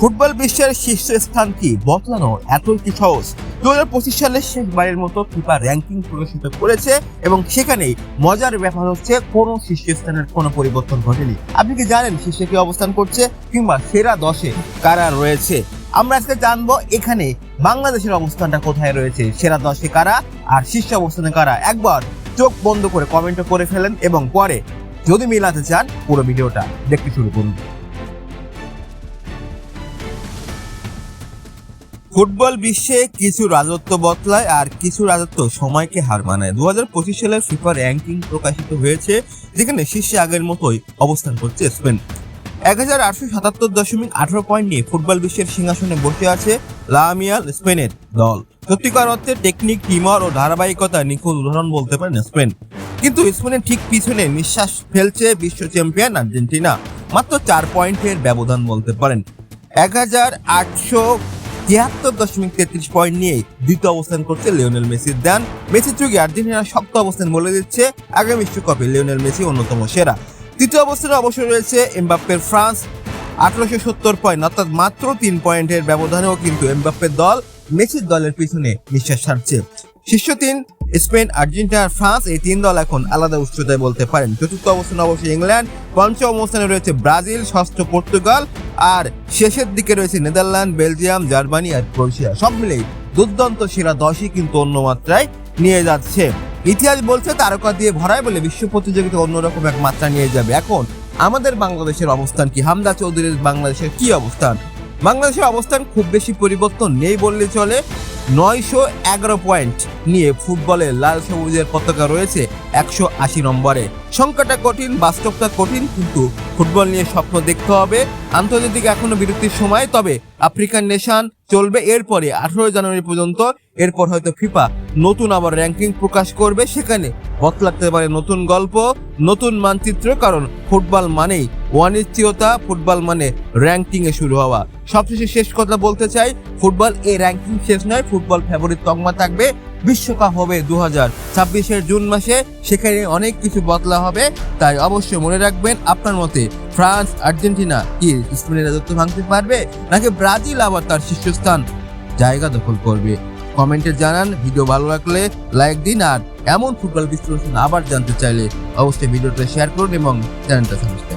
Football বিশ্বের শীর্ষস্থান কি? বদলানো এতই কি সহজ? দু হাজার পঁচিশ সালের শেষবারের মতো ফিফা র্যাঙ্কিং প্রকাশিত করেছে এবং সেখানেই মজার ব্যাপার হচ্ছে কোনো শীর্ষস্থানের কোনো পরিবর্তন ঘটেনি। আপনি কি জানেন শীর্ষে কি অবস্থান করছে কিংবা সেরা দশে কারা রয়েছে? আমরা আজকে জানব এখানে বাংলাদেশের অবস্থানটা কোথায় রয়েছে, সেরা দশে কারা আর শীর্ষ অবস্থানে কারা? একবার চোখ বন্ধ করে কমেন্ট করে ফেলেন এবং পরে যদি মিলাতে চান পুরো ভিডিওটা দেখতে শুরু করুন। ফুটবল বিশ্বে কিছু রাজত্ব বদলায় আর কিছু রাজত্ব সময়কে হার মানায়। দু হাজার পঁচিশ সালের ফিফা র্যাঙ্কিং প্রকাশিত হয়েছে, যেখানে শীর্ষে আগের মতোই অবস্থান করছে স্পেন। এক হাজার আটশো সাতাত্তর দশমিক আঠারো পয়েন্ট নিয়ে ফুটবল বিশ্বের সিংহাসনে বসে আছে লামিয়াল স্পেনের দল। সত্যিকার অর্থে টেকনিক, টিমার ও ধারাবাহিকতা নিখুঁত উদাহরণ বলতে পারেন স্পেন। কিন্তু স্পেনের ঠিক পিছনে নিঃশ্বাস ফেলছে বিশ্ব চ্যাম্পিয়ন আর্জেন্টিনা। মাত্র চার পয়েন্টের ব্যবধান বলতে পারেন। এক হাজার আটশো তিয়াত্তর দশমিক তেত্রিশ পয়েন্ট নিয়ে দ্বিতীয় অবস্থান করছে লিওনেল মেসির দেন, মেসির যুগে আর্জেন্টিনার শক্ত অবস্থান বলে দিচ্ছে আগামী বিশ্বকাপে লিওনেল মেসি অন্যতম সেরা। তৃতীয় অবস্থানে অবশ্যই রয়েছে এমবাপ্পের ফ্রান্স, আঠারোশো সত্তর পয়েন্ট অর্থাৎ মাত্র তিন পয়েন্টের ব্যবধানেও কিন্তু এমবাপ্পের দল মেসির দলের পিছনে নিঃশ্বাস ছাড়ছে। শীর্ষ তিন, স্পেন, আর্জেন্টিনা আর ফ্রান্স, এই তিন দল এখন আলাদা উচ্চতায় বলতে পারেন। চতুর্থ অবস্থানে অবশ্যই ইংল্যান্ড, পঞ্চম অবস্থানে রয়েছে ব্রাজিল, ষষ্ঠ পর্তুগাল আর শেষের দিকে রয়েছে নেদারল্যান্ড, বেলজিয়াম, জার্মানি আর ক্রোয়েশিয়া। সব মিলেই দুর্দান্ত সেরা দশই কিন্তু অন্য মাত্রায় নিয়ে যাচ্ছে। ইতিহাস বলছে তারকা দিয়ে ভরায় বলে বিশ্ব প্রতিযোগিতা অন্যরকম এক মাত্রা নিয়ে যাবে। এখন আমাদের বাংলাদেশের অবস্থান কি? হামদা চৌধুরীর বাংলাদেশের কি অবস্থান? বাংলাদেশের অবস্থান খুব বেশি পরিবর্তন নেই বললে চলে। নয়শো এগারো পয়েন্ট নিয়ে ফুটবলের লাল সবুজের পতাকা রয়েছে একশো আশি নম্বরে। সংখ্যাটা কঠিন বাস্তবটা কঠিন, কিন্তু ফুটবল নিয়ে স্বপ্ন দেখতে হবে। আন্তর্জাতিক এখনও বিরতির সময়, তবে আফ্রিকান নেশান চলবে এরপরে আঠারো জানুয়ারি পর্যন্ত। এরপর হয়তো ফিফা নতুন আবার র্যাঙ্কিং প্রকাশ করবে। সেখানে বদলাতে পারে নতুন গল্প, নতুন মানচিত্র, কারণ ফুটবল মানেই অনিশ্চয়তা ফুটবল মানে র্যাঙ্কিং এ শুরু হওয়া। সবশেষে শেষ কথা বলতে চাই, ফুটবল এই র্যাঙ্কিং শেষ নয়, ফুটবল ফেভারিট তকমা থাকবে বিশ্বকাপ হবে দু হাজার ছাব্বিশের জুন মাসে। সেখানে অনেক কিছু বদলা হবে, তাই অবশ্যই মনে রাখবেন আপনার মতে ফ্রান্স, আর্জেন্টিনা কি স্পেনের রাজত্ব ভাঙতে পারবে, নাকি ব্রাজিল আবার তার শীর্ষস্থান জায়গা দখল করবে? কমেন্টে জানান, ভিডিও ভালো লাগলে লাইক দিন, আর এমন ফুটবল বিশ্লেষণ আবার জানতে চাইলে অবশ্যই ভিডিওটা শেয়ার করুন এবং চ্যানেলটা সাবস্ক্রাইব